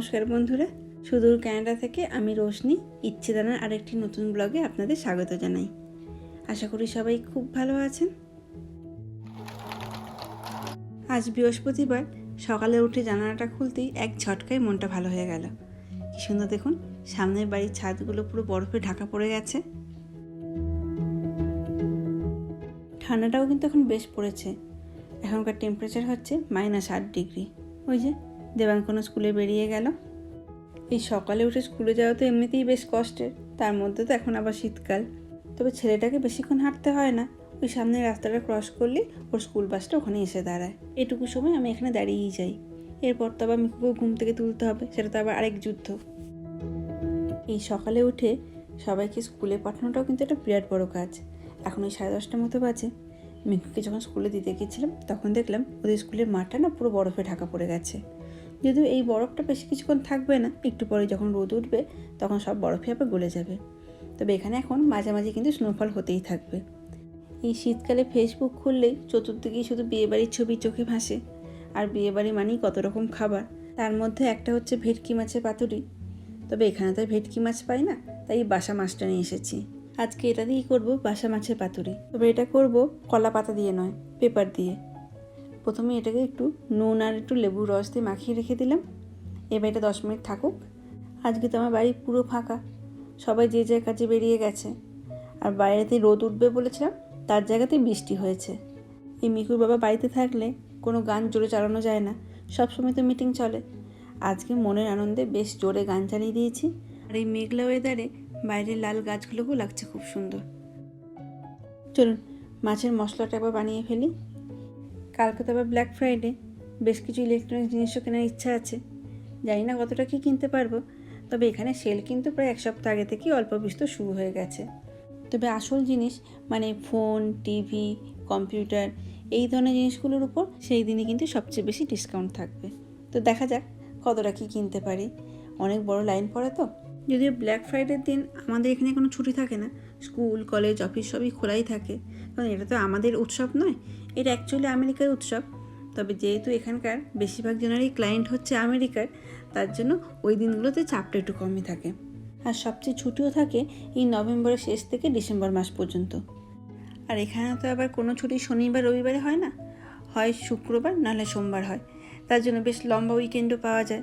নমস্কার বন্ধুরা। সুদূর ক্যানাডা থেকে আমি রোশনি। ইচ্ছে দানার আরেকটি নতুন ব্লগে আপনাদের স্বাগত জানাই। আশা করি সবাই খুব ভালো আছেন। আজ বৃহস্পতিবার, সকালে উঠে জানালাটা খুলতেই এক ঝটকায় মনটা ভালো হয়ে গেল। কি সুন্দর দেখুন, সামনের বাড়ির ছাদগুলো পুরো বরফে ঢাকা পড়ে গেছে। ঠান্ডাটাও কিন্তু এখন বেশ পড়েছে। এখনকার টেম্পারেচার হচ্ছে মাইনাস আট ডিগ্রি ওই যে দেবাঙ্কন স্কুলে বেরিয়ে গেল। এই সকালে উঠে স্কুলে যাওয়া তো এমনিতেই বেশ কষ্টের, তার মধ্যে তো এখন আবার শীতকাল। তবে ছেলেটাকে বেশিক্ষণ হাঁটতে হয় না, ওই সামনের রাস্তাটা ক্রস করলে ওর স্কুল বাসটা ওখানে এসে দাঁড়ায়। এটুকু সময় আমি এখানে দাঁড়িয়েই যাই। এরপর তো আবার মিকুকে ঘুম থেকে তুলতে হবে, সেটা তো আবার আরেক যুদ্ধ। এই সকালে উঠে সবাইকে স্কুলে পাঠানোটাও কিন্তু একটা বিরাট বড় কাজ। এখন ওই সাড়ে দশটার মতো বাজে। মিকুকে যখন স্কুলে দিতে গিয়েছিলাম তখন দেখলাম ওদের স্কুলের মাঠটা না পুরো বরফে ঢাকা পড়ে গেছে। যদিও এই বরফটা বেশি কিছুক্ষণ থাকবে না, একটু পরে যখন রোদ উঠবে, তখন সব বরফে আবার গলে যাবে। তবে এখানে এখন মাঝে মাঝে কিন্তু স্নোফল হতেই থাকবে। এই শীতকালে ফেসবুক খুললেই চতুর্দিকেই শুধু বিয়েবাড়ির ছবি চোখে ভাসে। আর বিয়েবাড়ি মানেই কত রকম খাবার। তার মধ্যে একটা হচ্ছে ভেটকি মাছের পাতুরি। তবে এখানে তো ভেটকি মাছ পাই না, তাই বাসা মাছটা নিয়ে এসেছি। আজকে এটা দিয়েই করব বাসা মাছের পাতুরি। তবে এটা করব কলা পাতা দিয়ে নয়, পেপার দিয়ে। প্রথমে এটাকে একটু নুন আর একটু লেবুর রস দিয়ে মাখিয়ে রেখে দিলাম। এবার এটা দশ মিনিট থাকুক। আজকে তো আমার বাড়ি পুরো ফাঁকা। সবাই যে যার কাজে বেরিয়ে গেছে। আর বাইরেতে রোদ উঠবে বলেছিলাম, তার জায়গাতে বৃষ্টি হয়েছে। এই মিকুর বাবা বাড়িতে থাকলে কোনো গান জোরে চালানো যায় না। সব সময় তো মিটিং চলে। আজকে মনের আনন্দে বেশ জোরে গান চালিয়ে দিয়েছি। আর এই মেঘলা ওয়েদারে বাইরের লাল গাছগুলোকেও লাগছে খুব সুন্দর। চলুন, মাছের মশলাটা একবার বানিয়ে ফেলি। কালকে তো আবার ব্ল্যাক ফ্রাইডে বেশ কিছু ইলেকট্রনিক জিনিসও কেনার ইচ্ছা আছে। জানি না কতটা কী কিনতে পারব। তবে এখানে সেল কিন্তু প্রায় এক সপ্তাহ আগে থেকেই অল্প বিস্তর শুরু হয়ে গেছে। তবে আসল জিনিস মানে ফোন টিভি কম্পিউটার এই ধরনের জিনিসগুলোর উপর সেই দিনই কিন্তু সবচেয়ে বেশি ডিসকাউন্ট থাকবে। তো দেখা যাক কতটা কী কিনতে পারি। অনেক বড় লাইন পড়ে তো। যদিও ব্ল্যাক ফ্রাইডের দিন আমাদের এখানে কোনো ছুটি থাকে না। স্কুল কলেজ অফিস সবই খোলাই থাকে। কারণ এটা তো আমাদের উৎসব নয়। এটা অ্যাকচুয়ালি আমেরিকার উৎসব। তবে যেহেতু এখানকার বেশিরভাগ জনেরই ক্লায়েন্ট হচ্ছে আমেরিকার, তার জন্য ওই দিনগুলোতে চাপটা একটু কমই থাকে। আর সবচেয়ে ছুটিও থাকে এই নভেম্বরের শেষ থেকে ডিসেম্বর মাস পর্যন্ত। আর এখানে তো আবার কোনো ছুটি শনিবার রবিবারে হয় না। হয় শুক্রবার, নাহলে সোমবার হয়। তার জন্য বেশ লম্বা উইকেন্ডও পাওয়া যায়।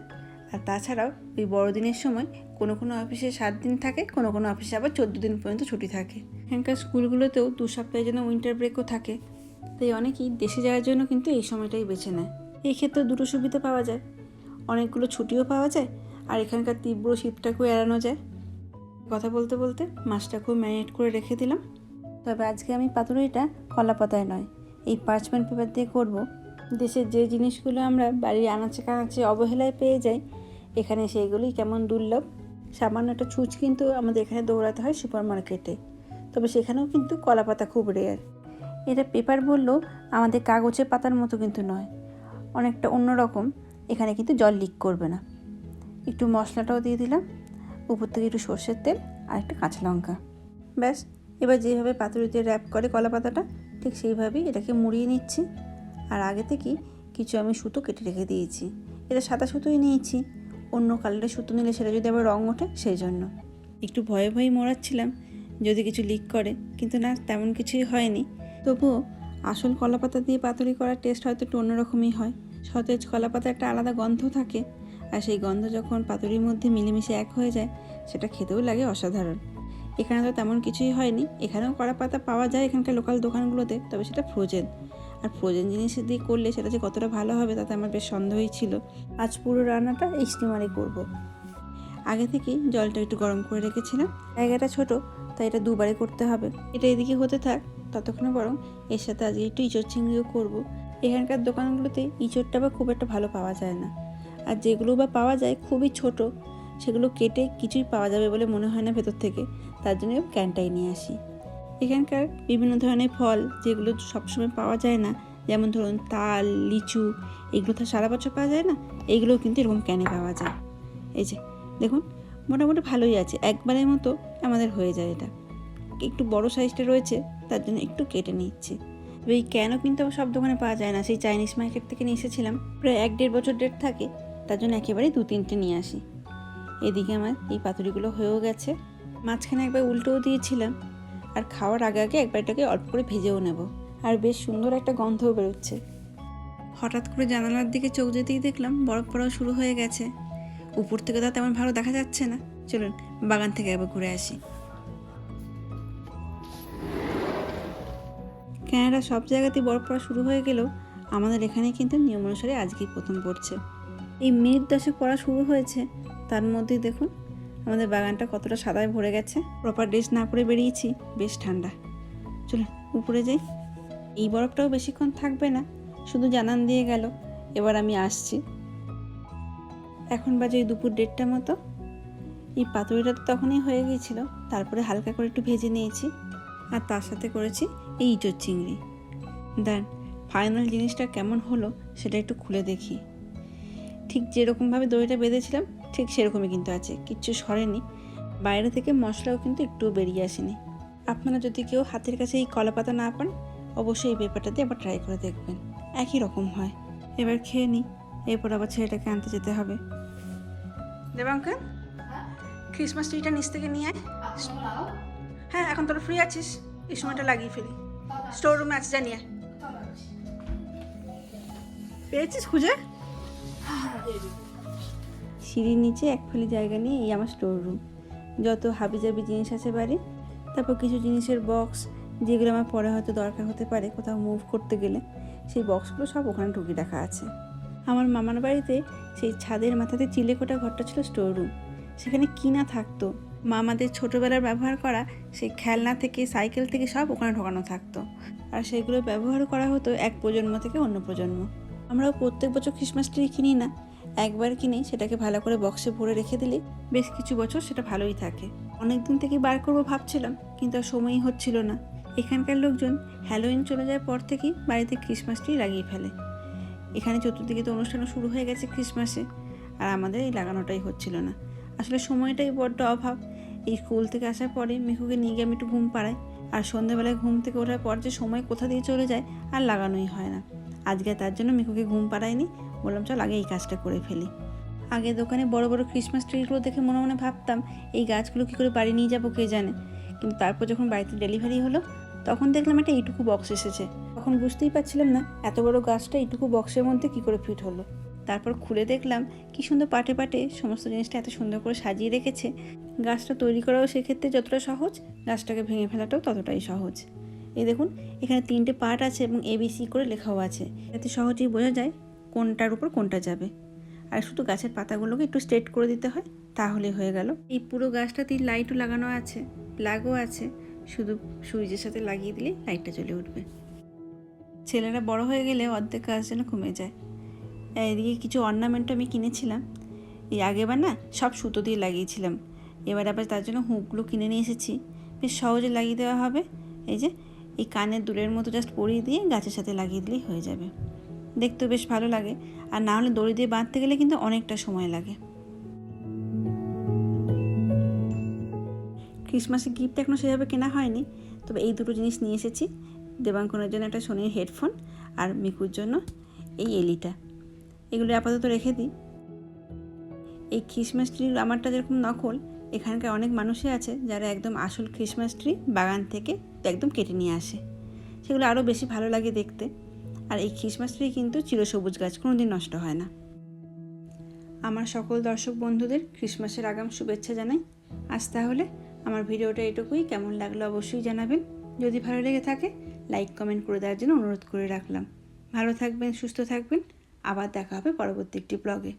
আর তাছাড়াও ওই বড়দিনের সময় কোনো কোনো অফিসে সাত দিন থাকে, কোনো কোনো অফিসে আবার চোদ্দ দিন পর্যন্ত ছুটি থাকে। এখানকার স্কুলগুলোতেও দু সপ্তাহের জন্য উইন্টার ব্রেকও থাকে। তাই অনেকেই দেশে যাওয়ার জন্য কিন্তু এই সময়টাই বেছে নেয়। এই ক্ষেত্রে দুটো সুবিধা পাওয়া যায়। অনেকগুলো ছুটিও পাওয়া যায় আর এখানকার তীব্র শীতটাকেও এড়ানো যায়। কথা বলতে বলতে মাছটাকেও ম্যারিনেট করে রেখে দিলাম। তবে আজকে আমি পাতুরিটা কলা পাতায় নয়, এই পার্চমেন্ট পেপার দিয়ে করব। দেশের যে জিনিসগুলো আমরা বাড়ির আনাচে কানাচে অবহেলায় পেয়ে যাই, এখানে সেইগুলোই কেমন দুর্লভ। সামান্য একটা ছুঁচ কিন্তু আমাদের এখানে দৌড়াতে হয় সুপার মার্কেটে তবে সেখানেও কিন্তু কলা পাতা খুব রেয়ার এটা পেপার বললেও আমাদের কাগজের পাতার মতো কিন্তু নয়। অনেকটা অন্যরকম, এখানে কিন্তু জল লিক করবে না। একটু মশলাটাও দিয়ে দিলাম, উপর থেকে একটু সর্ষের তেল আর একটু কাঁচা লঙ্কা। ব্যাস, এবার যেভাবে পাতুরিতে র্যাপ করে কলা পাতাটা, ঠিক সেইভাবেই এটাকে মুড়িয়ে নিচ্ছি। আর আগে থেকেই কিছু আমি সুতো কেটে রেখে দিয়েছি। এটা সাদা সুতোই নিয়েছি, অন্য কালারের সুতো নিলে সেটা যদি আবার রঙ ওঠে সেই জন্য একটু ভয়ে ভয়ে মোড়াচ্ছিলাম, যদি কিছু লিক করে, কিন্তু না, তেমন কিছুই হয়নি। তবুও আসল কলাপাতা দিয়ে পাতুরি করার টেস্ট হয়তো একটু অন্যরকমই হয়। সতেজ কলাপাতা একটা আলাদা গন্ধ থাকে আর সেই গন্ধ যখন পাতুরির মধ্যে মিলেমিশে এক হয়ে যায়, সেটা খেতেও লাগে অসাধারণ। এখানে তো তেমন কিছুই হয়নি। এখানেও কড়া পাতা পাওয়া যায় এখানকার লোকাল দোকানগুলোতে, তবে সেটা ফ্রোজেন আর ফ্রোজেন জিনিস দিয়ে করলে সেটা যে কতটা ভালো হবে তাতে আমার বেশ সন্দেহই ছিল। আজ পুরো রান্নাটা এই স্টিমারে করব। আগে থেকেই জলটা একটু গরম করে রেখেছিলাম। জায়গাটা ছোট, তাই এটা দুবারে করতে হবে। এটা এদিকে হতে থাক। ততক্ষণে বরং এর সাথে আজকে একটু ইঁচড় চিংড়িও করব। এখানকার দোকানগুলোতে ইঁচড়টা বা খুব একটা ভালো পাওয়া যায় না। আর যেগুলো বা পাওয়া যায় খুবই ছোট, সেগুলো কেটে কিছুই পাওয়া যাবে বলে মনে হয় না ভেতর থেকে। তার জন্য ক্যানটাই নিয়ে আসি। এখানকার বিভিন্ন ধরনের ফল যেগুলো সবসময় পাওয়া যায় না, যেমন ধরুন তাল, লিচু, এগুলো তো সারা বছর পাওয়া যায় না এইগুলো কিন্তু এরকম ক্যানে পাওয়া যায়। এই যে, দেখুন, মোটামুটি ভালোই আছে। একবারের মতো আমাদের হয়ে যায় এটা। একটু বড় সাইজটা রয়েছে, তার জন্য একটু কেটে নিচ্ছি। এই কেন কিন্তু সব দোকানে পাওয়া যায় না, সেই চাইনিজ মার্কেট থেকে নিয়ে এসেছিলাম। প্রায় এক দেড় বছর ডেট থাকে, তার জন্য একেবারে দু তিনটে নিয়ে আসি। এদিকে আমার এই পাতুরিগুলো হয়েও গেছে, মাঝখানে একবার উল্টোও দিয়েছিলাম, আর খাওয়ার আগে আগে একবার এটাকে অল্প করে ভেজেও নেব। আর বেশ সুন্দর একটা গন্ধও বেরোচ্ছে। হঠাৎ করে জানালার দিকে চোখ যেতেই দেখলাম বরফ পড়াও শুরু হয়ে গেছে। উপর থেকে তো তেমন ভালো দেখা যাচ্ছে না। চলুন বাগান থেকে একবার ঘুরে আসি। ক্যানাডা সব জায়গাতেই বরফ পড়া শুরু হয়ে গেলেও আমাদের এখানে কিন্তু নিয়ম অনুসারে আজকেই প্রথম পড়ছে। এই মিনিট দশেক পড়া শুরু হয়েছে, তার মধ্যেই দেখুন আমাদের বাগানটা কতটা সাদায় ভরে গেছে। প্রপার ড্রেস না পরে বেরিয়েছি, বেশ ঠান্ডা। চলুন, উপরে যাই। এই বরফটাও বেশিক্ষণ থাকবে না, শুধু জানান দিয়ে গেল, এবার আমি আসছি। এখন বাজে দুপুর দেড়টা মতো। এই পাতুরিটা তো তখনই হয়ে গিয়েছিল, তারপরে হালকা করে একটু ভেজে নিয়েছি, আর তার সাথে করেছি এই ইঁচোর চিংড়ি। দেন ফাইনাল জিনিসটা কেমন হলো সেটা একটু খুলে দেখি। ঠিক যেরকমভাবে দইটা বেঁধেছিলাম ঠিক সেরকমই কিন্তু আছে কিচ্ছু সরেনি। বাইরে থেকে মশলাও কিন্তু একটুও বেরিয়ে আসেনি। আপনারা যদি কেউ হাতের কাছে এই কলা পাতা না পান অবশ্যই এই পেপারটা দিয়ে আবার ট্রাই করে দেখবেন। একই রকম হয়। এবার খেয়ে নিই এরপর আবার ছেলেটাকে আনতে যেতে হবে। দেবাঙ্কন ক্রিসমাস ট্রিটা নিচ থেকে নিয়ে আয়। হ্যাঁ এখন তোরা ফ্রি আছিস এই সময়টা লাগিয়ে ফেলি। স্টোর রুমে আছে জানিয়ে পেয়েছিস খুঁজে? সিঁড়ির নিচে এক ফালি জায়গা নিয়ে এই আমার স্টোর রুম যত হাবিজাবি জিনিস আছে বাড়ি, তারপর কিছু জিনিসের বক্স যেগুলো আমার পরে হয়তো দরকার হতে পারে কোথাও মুভ করতে গেলে, সেই বক্সগুলো সব ওখানে ঢুকি রাখা আছে। আমার মামার বাড়িতে সেই ছাদের মাথাতে চিলেকোটা ঘরটা ছিল স্টোর রুম সেখানে কি না থাকতো মামাদের ছোটোবেলার ব্যবহার করা, সেই খেলনা থেকে, সাইকেল থেকে সব ওখানে ঢোকানো থাকতো। আর সেগুলো ব্যবহার করা হতো এক প্রজন্ম থেকে অন্য প্রজন্ম। আমরাও প্রত্যেক বছর ক্রিসমাস ট্রি কিনি না। একবার কিনে সেটাকে ভালো করে বক্সে ভরে রেখে দিলে বেশ কিছু বছর সেটা ভালোই থাকে। অনেক দিন থেকে বার করব ভাবছিলাম, কিন্তু আর সময়ই হচ্ছিল না। এখানকার লোকজন হ্যালোইন চলে যাওয়ার পর থেকেই বাড়িতে ক্রিসমাস ট্রি লাগিয়ে ফেলে। এখানে চতুর্দিকে তো অনুষ্ঠানও শুরু হয়ে গেছে ক্রিসমাসে আর আমাদের এই লাগানোটাই হচ্ছিল না। আসলে সময়টাই বড্ড অভাব। এই স্কুল থেকে আসার পরে মিকুকে নিয়ে গিয়ে আমি একটু ঘুম পাড়াই। আর সন্ধ্যাবেলায় ঘুম থেকে ওঠার পর যে সময় কোথা দিয়ে চলে যায় আর লাগানোই হয় না। আজকে তার জন্য মিকুকে ঘুম পাড়াইনি। বললাম, চল, আগে এই কাজটা করে ফেলি। আগে দোকানে বড় বড় ক্রিসমাস ট্রিগুলো দেখে মনে মনে ভাবতাম, এই গাছগুলো কী করে বাড়ি নিয়ে যাব কে জানে? কিন্তু তারপর যখন বাড়িতে ডেলিভারি হলো, তখন দেখলাম একটা এইটুকু বক্স এসেছে। তখন বুঝতেই পারছিলাম না, এত বড় গাছটা এইটুকু বক্সের মধ্যে কী করে ফিট হলো। তারপর খুলে দেখলাম কি সুন্দর পাটে পাটে সমস্ত জিনিসটা এত সুন্দর করে সাজিয়ে রেখেছে, গাছটা তৈরি করাও সেক্ষেত্রে যতটা সহজ, গাছটাকে ভেঙে ফেলাটাও ততটাই সহজ। এই দেখুন, এখানে তিনটে পার্ট আছে এবং এবিসি করে লেখাও আছে। যাতে সহজেই বোঝা যায় কোনটার উপর কোনটা যাবে। আর শুধু গাছের পাতাগুলোকে একটু স্ট্রেট করে দিতে হয় তাহলে হয়ে গেল। এই পুরো গাছটাতেই লাইটও লাগানো আছে, প্লাগও আছে, শুধু সুইচের সাথে লাগিয়ে দিলে লাইটটা জ্বলে উঠবে। ছেলেরা বড় হয়ে গেলে অর্ধেক কাজ যেন কমে যায়। এদিকে কিছু অর্নামেন্ট আমি কিনেছিলাম। এই আগেবার না সব সুতো দিয়ে লাগিয়েছিলাম। এবার আবার তার জন্য হুকগুলো কিনে নিয়ে এসেছি। বেশ সহজে লাগিয়ে দেওয়া হবে। এই যে, এই কানের দুলের মতো জাস্ট পরিয়ে দিয়ে গাছের সাথে লাগিয়ে দিলেই হয়ে যাবে। দেখতেও বেশ ভালো লাগে। আর না হলে দড়ি দিয়ে বাঁধতে গেলে কিন্তু অনেকটা সময় লাগে। ক্রিসমাসের গিফট এখনও সেভাবে কেনা হয়নি। তবে এই দুটো জিনিস নিয়ে এসেছি। দেবাঙ্কনের জন্য একটা সোনির হেডফোন আর মিকুর জন্য এই এলিটা এগুলো আপাতত রেখে দিই। এই খ্রিসমাস ট্রি আমারটা যেরকম নকল, এখানকার অনেক মানুষই আছে যারা একদম আসল খ্রিসমাস ট্রি বাগান থেকে একদম কেটে নিয়ে আসে। সেগুলো আরও বেশি ভালো লাগে দেখতে। আর এই ক্রিসমাস ট্রি কিন্তু চিরসবুজ গাছ কোনো দিন নষ্ট হয় না। আমার সকল দর্শক বন্ধুদের খ্রিসমাসের আগাম শুভেচ্ছা জানাই। আজ তাহলে আমার ভিডিওটা এটুকুই। কেমন লাগল অবশ্যই জানাবেন। যদি ভালো লেগে থাকে, লাইক, কমেন্ট করে দেওয়ার জন্য অনুরোধ করে রাখলাম। ভালো থাকবেন, সুস্থ থাকবেন। আবার দেখা হবে পরবর্তী একটি ব্লগে